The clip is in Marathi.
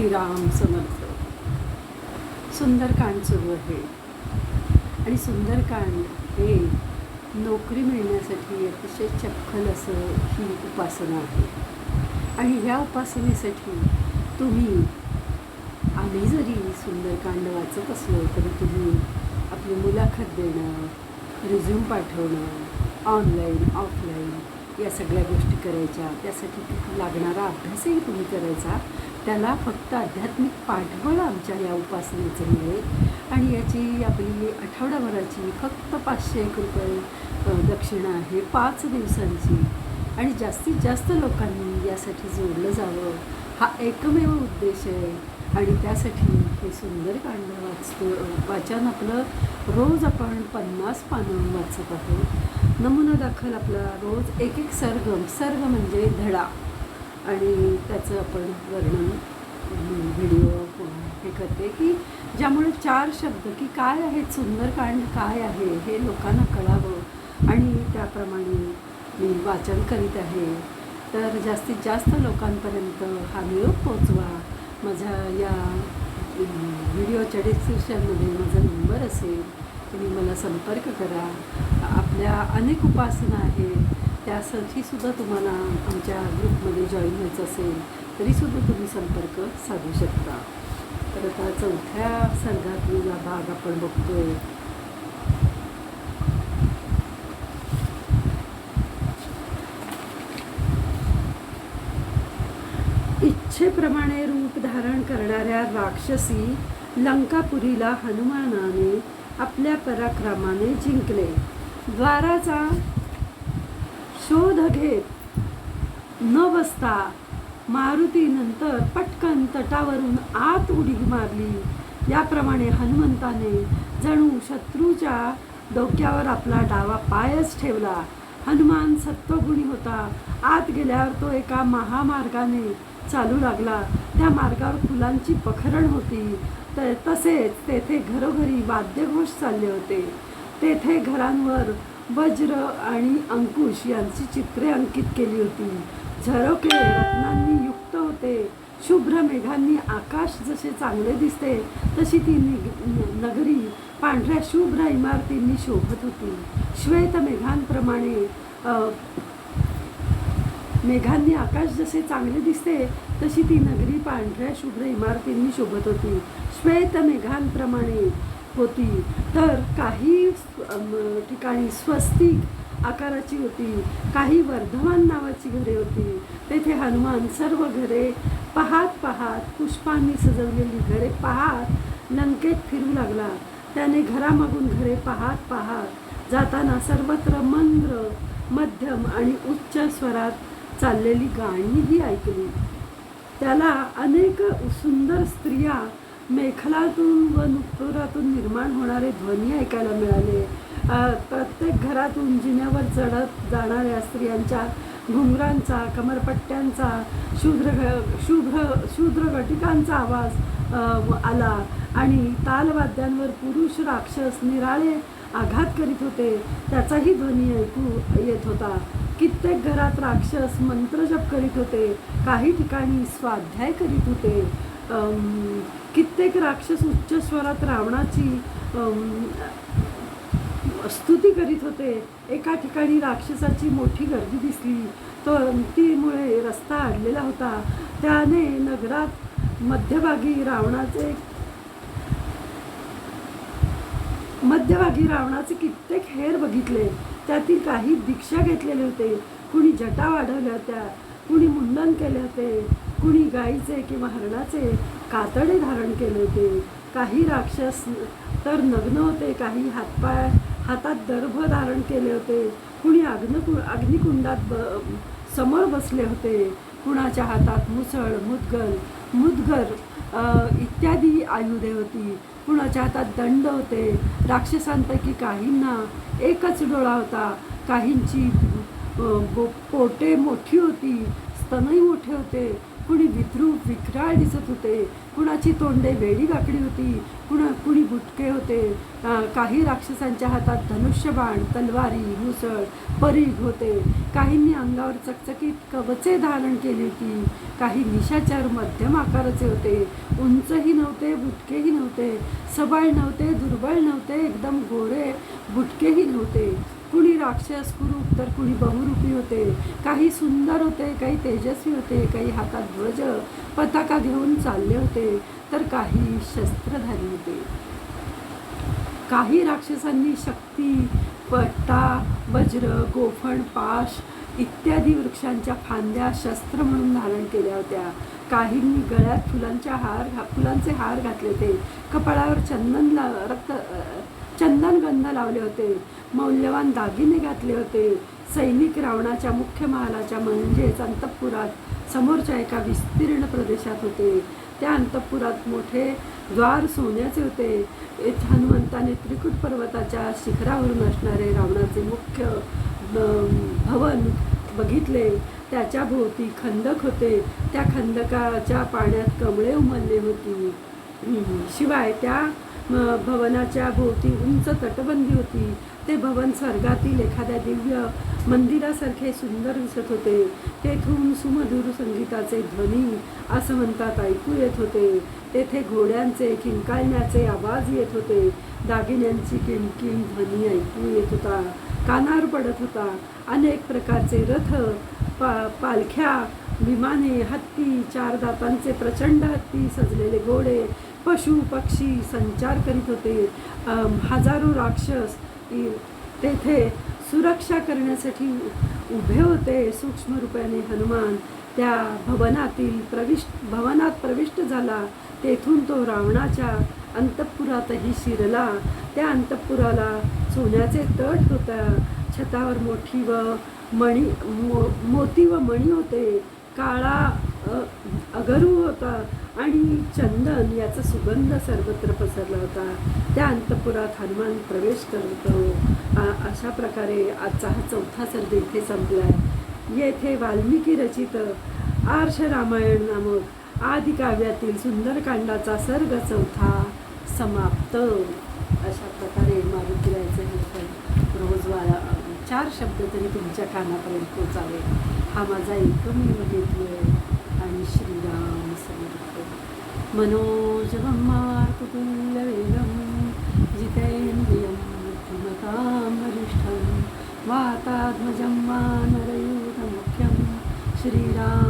श्रीराम समर्थ. सुंदरकांड सुरू आहे. आणि सुंदरकांड हे नोकरी मिळण्यासाठी अतिशय चपखल असं ही उपासना आहे. आणि ह्या उपासनेसाठी तुम्ही आम्ही जरी सुंदरकांड वाचत असलो तरी तुम्ही आपली मुलाखत देणं रिझ्यूम पाठवणं ऑनलाईन ऑफलाईन या सगळ्या गोष्टी करायच्या. त्यासाठी लागणारा अभ्यासही तुम्ही करायचा. त्याला फक्त आध्यात्मिक पाठबळ आमच्या या उपासनेचं मिळेल. आणि याची आपली आठवडाभराची फक्त पाचशे एक रुपये दक्षिणा आहे पाच दिवसांची. आणि जास्तीत जास्त लोकांनी यासाठी जोडलं जावं हा एकमेव उद्देश आहे. आणि त्यासाठी हे सुंदरकांड वाचतो वाचन आपलं रोज आपण पन्नास पानं वाचत आहोत. नमुना दाखल आपला रोज एक एक सर्गम सर्ग म्हणजे धडा. आणि त्याचं आपण वर्णन व्हिडिओ हे करते की ज्यामुळे चार शब्द की काय आहेत सुंदरकांड काय आहे हे लोकांना कळावं. आणि त्याप्रमाणे मी वाचन करीत आहे. तर जास्तीत जास्त लोकांपर्यंत हा निरोप पोचवा माझ्या या व्हिडिओच्या डिस्क्रिप्शनमध्ये माझा नंबर असेल तुम्ही मला संपर्क करा. आपल्या अनेक उपासना आहेत. त्यासाठी सुद्धा तुम्हाला आमच्या ग्रुपमध्ये जॉईन व्हायचं असेल तरीसुद्धा तुम्ही संपर्क साधू शकता. तर आता चौथ्या सर्गातला भाग आपण बघतोय. इच्छेप्रमाणे रूप धारण करणाऱ्या राक्षसी लंकापुरीला हनुमानाने आपल्या पराक्रमाने जिंकले. द्वाराचा शोध घेत. न बसता मारुतीनंतर पटकन तटावरून आत उडी मारली. याप्रमाणे हनुमंताने जणू शत्रूच्या डोक्यावर आपला डावा पायच ठेवला. हनुमान सत्वगुणी होता. आत गेल्यावर तो एका महामार्गाने चालू लागला. त्या मार्गावर फुलांची पखरण होती. त तसेच तेथे घरोघरी वाद्यघोष चालले होते. तेथे घरांवर वज्र आणि अंकुश यांची चित्रे अंकित केली होती. झरोके रत्नांनी युक्त होते. शुभ्र मेघांनी आकाश जसे चांगले दिसते तशी ती निग- न- नगरी पांढऱ्या शुभ्र इमारतींनी शोभत होती. श्वेत मेघांप्रमाणे मेघांनी आकाश जसे चांगले दिसते तशी ती नगरी पांढऱ्या शुभ्र इमारतींनी शोभत होती. श्वेत मेघांप्रमाणे होती. तर काही ठिकाणी स्वस्तिक आकाराची होती काही वर्धमान नावाची घरे होती. तेथे हनुमान सर्व घरे पाहात पाहात पुष्पांनी सजवलेली घरे पाहात लंकेत फिरू लागला. त्याने घरामागून घरे पाहात पाहात जाताना सर्वत्र मंद्र मध्यम आणि उच्च स्वरात चाललेली गाणीही ऐकली. त्याला अनेक सुंदर स्त्रिया मेखलातून व नुपुरातून निर्माण होणारे ध्वनी ऐकायला मिळाले. प्रत्येक घरातून जिन्यावर चढत जाणाऱ्या स्त्रियांच्या घुंगरांचा कमरपट्ट्यांचा शूद्र घ- शुभ्र शूद्रघटिकांचा आवाज आला. आणि तालवाद्यांवर पुरुष राक्षस निराळे आघात करीत होते. त्याचाही ध्वनी ऐकू येत होता. कित्येक घरात राक्षस मंत्रजप करीत होते. काही ठिकाणी स्वाध्याय करीत होते. कित्येक राक्षस उच्च स्वरात रावणाची स्तुती करीत होते. एका ठिकाणी राक्षसाची मोठी गर्दी दिसली. तो तीमुळे रस्ता अडलेला होता. त्याने नगरात मध्यभागी रावणाचे मध्यभागी रावणाचे कित्येक हेर बघितले. त्यातील काही दीक्षा घेतलेले होते. कुणी जटा वाढवल्या होत्या. कुणी मुंडन केले होते. कुणी गाईचे किंवा हरणाचे कातडे धारण केले होते काही राक्षस तर नग्न होते काही हातपाय हातात दर्भ धारण केले होते कुणी अग्नकु अग्निकुंडात ब समोर बसले होते कुणाच्या हातात मुसळ मुदगल मुदगर इत्यादी आयुधे होती कुणाच्या हातात दंड होते राक्षसांपैकी काहींना एकच डोळा होता काहींची पोटे मोठी होती स्तनही मोठे होते. कुणी विद्रूप विक्राळ दिसत होते. कुणाची तोंडे वेडी वाकडी होती. कुणा कुणी गुटके होते. काही राक्षसांच्या हातात धनुष्यबाण तलवारी मुसळ परीघ होते. काहींनी अंगावर चकचकीत कवचे धारण केली होती काही निशाचर मध्यम आकाराचे होते. उंचही नव्हते बुटकेही नव्हते. सबळ नव्हते दुर्बळ नव्हते एकदम गोरे बुटकेही नव्हते. कुणी राक्षस कुरूप तर कुणी बहुरूपी होते. काही सुंदर होते काही तेजस्वी होते काही हातात ध्वज पताका घेऊन चालले होते तर काही शस्त्रधारी होते. काही राक्षसांनी शक्ती पट्टा वज्र गोफण पाश इत्यादी वृक्षांच्या फांद्या शस्त्र म्हणून धारण केल्या होत्या. काहींनी गळ्यात फुलांच्या हार फुलांचे हार घातले होते. कपाळावर चंदन रक्त चंदनगंध चंदन गंध लावले होते. मौल्यवान दागिने घातले होते. सैनिक रावणाच्या मुख्य महालाच्या म्हणजेच अंतपुरात समोरच्या एका विस्तीर्ण प्रदेशात होते. त्या अंतपुरात मोठे द्वार सोन्याचे होते. येथे हनुमंताने त्रिकुट पर्वताच्या शिखरावरून असणारे रावणाचे मुख्य भवन बघितले. त्याच्या भोवती खंदक होते. त्या खंदकाच्या पाण्यात कमळे उमलले होती. शिवाय त्या भवनाच्या भोवती उंच तटबंदी होती. ते भवन स्वर्गातील एखाद्या दिव्य मंदिरासारखे सुंदर दिसत होते. तेथून सुमधुर संगीताचे ध्वनी असं म्हणतात ऐकू येत होते. तेथे घोड्यांचे किंकाळण्याचे आवाज येत होते. दागिन्यांची किणकिण ध्वनी ऐकू येत होता. कानावर पडत होता. अनेक प्रकारचे रथ पा पालख्या विमाने हत्ती चार दातांचे प्रचंड हत्ती सजलेले घोडे पशु पक्षी संचार करीत होते. हजारो राक्षस तेथे सुरक्षा करण्यासाठी उभे होते. सूक्ष्म रूपाने हनुमान त्या भवनातील प्रविष्ट भवनात प्रविष्ट झाला. तेथून तो रावणाच्या अंतःपुरातही शिरला. त्या अंतःपुराला सोन्याचे तट होता. छतावर मोठी व मणी मो मोती व मणी होते. काळा अगरू होता. आणि चंदन याचा सुगंध सर्वत्र पसरला होता. त्या अंतपुरात हनुमान प्रवेश करतो. अशा प्रकारे आजचा हा चौथा सर्ग इथे संपला आहे येथे वाल्मिकी रचित आर्ष रामायण नामक आदिकाव्यातील सुंदरकांडाचा सर्ग चौथा समाप्त. अशा प्रकारे मारुतीरायचं हे पण रोज वाला चार शब्द तरी तुमच्या कानापर्यंत पोचावे. हा माझा एकमेव हेतू आहे. आणि श्रीराम समर्थ मनोजवं जितेन्द्रियं बुद्धिमतां वरिष्ठं वाताध्वजं वानरयूथमुख्यं श्रीराम